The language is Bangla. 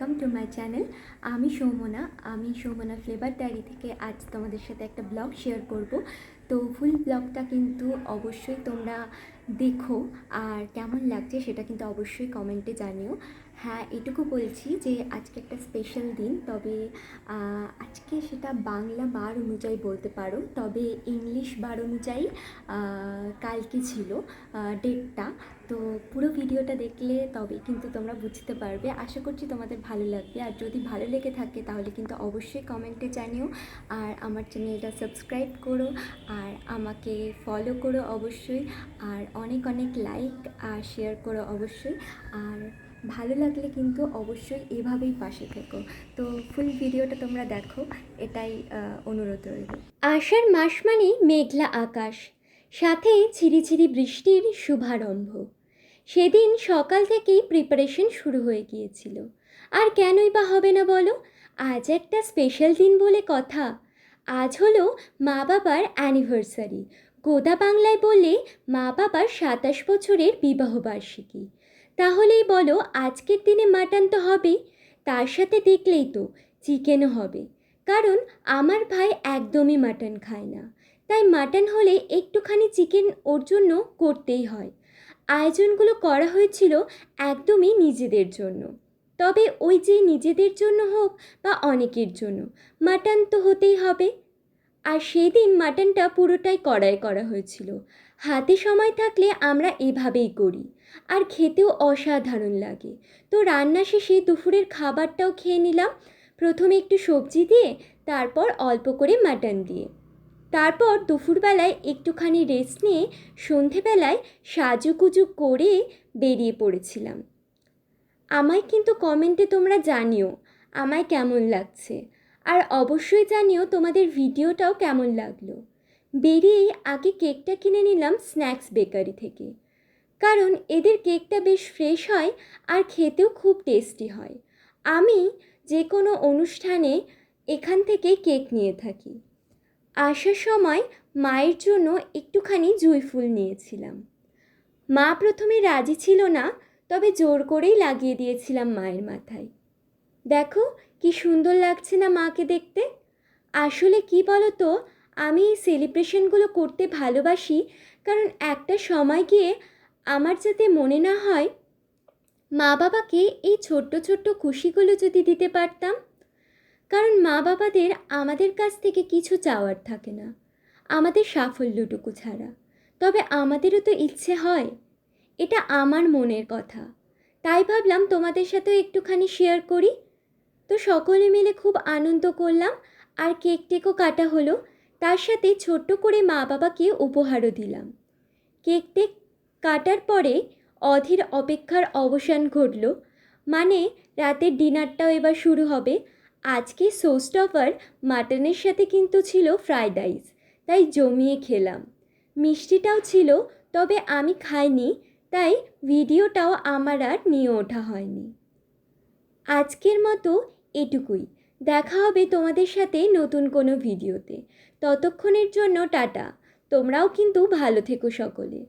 Welcome to my channel. আমি সৌমনা। আমি সৌমনা ফ্লেভার ডায়েরি থেকে আজ তোমাদের সাথে একটা ব্লগ শেয়ার করব। তো ফুল ব্লগটা কিন্তু অবশ্যই তোমরা দেখো। আর কেমন লাগছে সেটা কিন্তু অবশ্যই কমেন্টে জানিও। হ্যাঁ এটুকু বলছি যে আজকে একটা স্পেশাল দিন, তবে আজকে সেটা বাংলা বার অনুযায়ী বলতে পারো। তবে ইংলিশ বার অনুযায়ী কালকে ছিল ডেটটা তো পুরো ভিডিওটা দেখলে তবে কিন্তু তোমরা বুঝতে পারবে। আশা করছি তোমাদের ভালো লাগবে। আর যদি ভালো লেগে থাকে তাহলে কিন্তু অবশ্যই কমেন্টে জানিও। আর আমার চ্যানেলটা সাবস্ক্রাইব করো। আর আমাকে ফলো করো অবশ্যই, আর অনেক অনেক লাইক আর শেয়ার করো অবশ্যই, আর ভালো লাগলে কিন্তু অবশ্যই এভাবেই পাশে থেকো। তো ফুল ভিডিওটা তোমরা দেখো, এটাই অনুরোধ রইল। আষাঢ় মাস মানে মেঘলা আকাশ সাথে ঝিরিঝিরি বৃষ্টির শুভারম্ভ। সেদিন সকাল থেকেই প্রিপারেশন শুরু হয়ে গিয়েছিল। আর কেনই বা হবে না বলো? আজ একটা স্পেশাল দিন বলে কথা। আজ হলো মা বাবার অ্যানিভার্সারি গোদা বাংলায় বললে মা বাবার সাতাশ বছরের বিবাহবার্ষিকী তাহলেই বলো আজকের দিনে মাটন তো হবেই তার সাথে দেখলেই তো চিকেনও হবে। কারণ আমার ভাই একদমই মাটন খায় না। তাই মাটন হলে একটুখানি চিকেন ওর জন্য করতেই হয়। আয়োজনগুলো করা হয়েছিল একদমই নিজেদের জন্য। তবে ওই যে নিজেদের জন্য হোক বা অনেকের জন্য, মাটন তো হতেই হবে। আর সেই দিন মাটনটা পুরোটাই কড়াই করা হয়েছিল। হাতে সময় থাকলে আমরা এভাবেই করি, আর খেতেও অসাধারণ লাগে। তো রান্না শেষে দুপুরের খাবারটাও খেয়ে নিলাম। প্রথমে একটু সবজি দিয়ে, তারপর অল্প করে মাটন দিয়ে। তারপর দুপুরবেলায় একটুখানি রেস্ট নিয়ে সন্ধেবেলায় সাজুকুজু করে বেরিয়ে পড়েছিলাম। আমায় কিন্তু কমেন্টে তোমরা জানিও, আমায় কেমন লাগছে। আর অবশ্যই জানিও তোমাদের ভিডিওটাও কেমন লাগল। বেরিয়েই আগে কেকটা কিনে নিলাম স্ন্যাক্স বেকারি থেকে। কারণ এদের কেকটা বেশ ফ্রেশ হয় আর খেতেও খুব টেস্টি হয়। আমি যে কোনো অনুষ্ঠানে এখান থেকে কেক নিয়ে থাকি। আসার সময় মায়ের জন্য একটুখানি জুঁই ফুল নিয়েছিলাম। মা প্রথমে রাজি ছিল না তবে জোর করেই লাগিয়ে দিয়েছিলাম মায়ের মাথায়। দেখো কি সুন্দর লাগছে না মাকে দেখতে। আসলে কি বলো তো আমি এই সেলিব্রেশনগুলো করতে ভালোবাসি, কারণ একটা সময় গিয়ে আমার যাতে মনে না হয় মা বাবাকে এই ছোট্ট ছোট্ট খুশিগুলো যদি দিতে পারতাম। কারণ মা বাবাদের আমাদের কাছ থেকে কিছু চাওয়ার থাকে না, আমাদের সাফল্যটুকু ছাড়া। তবে আমাদেরও তো ইচ্ছে হয়। এটা আমার মনের কথা। তাই ভাবলাম তোমাদের সাথেও একটুখানি শেয়ার করি। তো সকলে মিলে খুব আনন্দ করলাম আর কেক টেকও কাটা হলো। তার সাথে ছোট্ট করে মা বাবাকে উপহারও দিলাম। কেক টেক কাটার পরে অধীর অপেক্ষার অবসান ঘটল। মানে রাতের ডিনারটাও এবার শুরু হবে। আজকে সোস্টফার মাটনের সাথে কিন্তু ছিল ফ্রাইড রাইস তাই জমিয়ে খেলাম। মিষ্টিটাও ছিল, তবে আমি খাইনি। তাই ভিডিওটাও আমার আর নিয়ে ওঠা হয়নি। আজকের মতো এটুকুই। দেখা হবে তোমাদের সাথে নতুন কোনো ভিডিওতে। ততক্ষণের জন্য টাটা। তোমরাও কিন্তু ভালো থেকো সকলে।